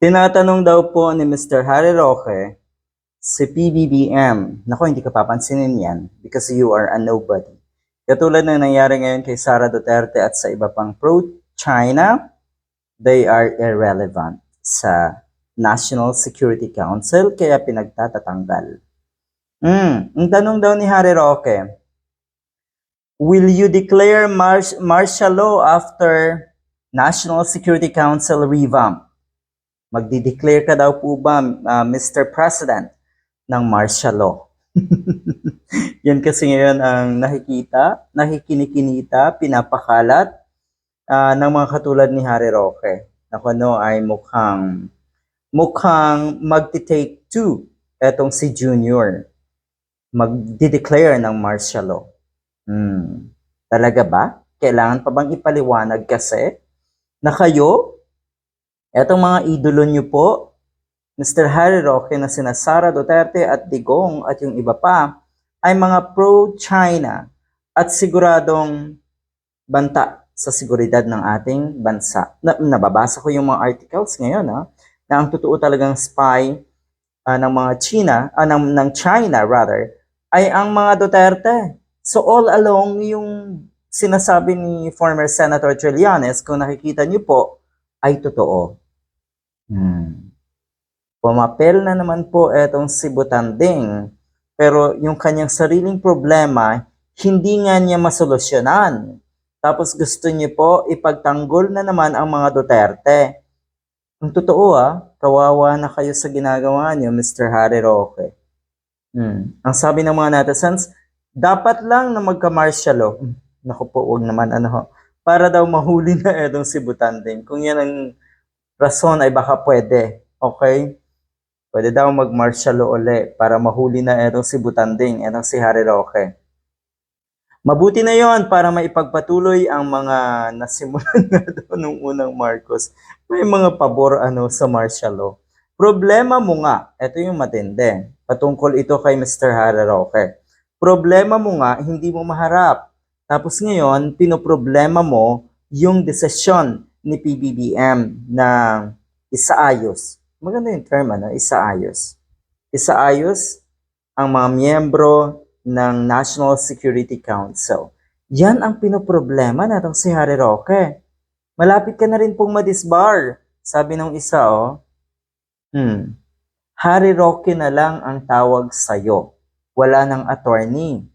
Tinatanong daw po ni Mr. Harry Roque si PBBM. Nako, hindi ka papansinin yan because you are a nobody. Katulad ng nangyari ngayon kay Sara Duterte at sa iba pang pro-China, they are irrelevant sa National Security Council kaya pinagtatatanggal. Hmm, ang tanong daw ni Harry Roque, Will you declare mar- martial law after National Security Council revamp? Magdi-declare ka daw po ba, uh, Mr. President, ng martial law? Yan kasi ngayon ang nakikita, nakikinikinita, pinapakalat ah, ng mga katulad ni Harry Roque. Na kung ano ay mukhang, mukhang magti-take two etong si Junior. Magdi-declare ng martial law. Hmm. Talaga ba? Kailangan pa bang ipaliwanag kasi na kayo, etong mga idolo nyo po, Mr. Harry Roque na sina Sara Duterte at Digong at yung iba pa, ay mga pro-China at siguradong banta sa seguridad ng ating bansa. Na, nababasa ko yung mga articles ngayon ha, na ang totoo talagang spy ah, ng mga China, ah, ng, ng China rather, ay ang mga Duterte. So all along yung sinasabi ni former Senator Trillanes, kung nakikita niyo po, ay totoo. Hmm. Pumapel na naman po etong si Butanding, pero yung kanyang sariling problema, hindi nga niya masolusyonan. Tapos gusto niyo po ipagtanggol na naman ang mga Duterte. Ang totoo ah, kawawa na kayo sa ginagawa niyo, Mr. Harry Roque. Hmm. Ang sabi ng mga netizens, dapat lang na magka-martial law. Hmm. Naku po, wag naman ano ho. Para daw mahuli na etong si Butanding. Kung yan ang rason ay baka pwede. Okay? Pwede daw mag-martial law uli para mahuli na etong si Butanding, etong si Harry Roque. Mabuti na yon para maipagpatuloy ang mga nasimulan na daw nung unang Marcos. May mga pabor ano sa martial law. Problema mo nga, ito yung matindi. Patungkol ito kay Mr. Harry Roque. Problema mo nga, hindi mo maharap. Tapos ngayon, pinoproblema mo yung desisyon ni PBBM na isaayos. Maganda yung term, ano? Isaayos. Isaayos ang mga miyembro ng National Security Council. Yan ang pinoproblema natong si Harry Roque. Malapit ka na rin pong madisbar. Sabi nung isa, oh. Hmm. Harry Roque na lang ang tawag sa'yo. Wala ng attorney.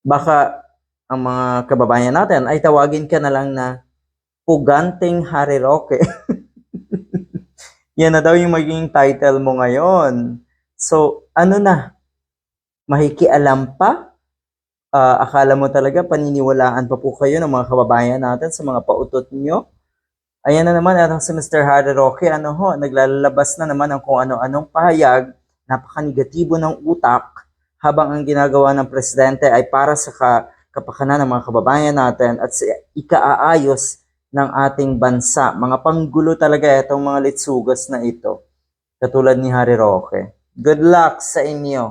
Baka ang mga kababayan natin ay tawagin ka na lang na Puganting Harry Roque. Yan na daw yung magiging title mo ngayon. So, ano na? Mahikialam pa? Ah, akala mo talaga paniniwalaan pa po kayo ng mga kababayan natin sa mga pautot nyo? Ayan na naman, atong si Mr. Harry Roque, ano ho, naglalabas na naman ang kung ano-anong pahayag, napaka-negatibo ng utak, habang ang ginagawa ng presidente ay para sa ka- kapakanan ng mga kababayan natin at sa ikaaayos ng ating bansa. Mga panggulo talaga itong mga litsugas na ito, katulad ni Harry Roque. Good luck sa inyo!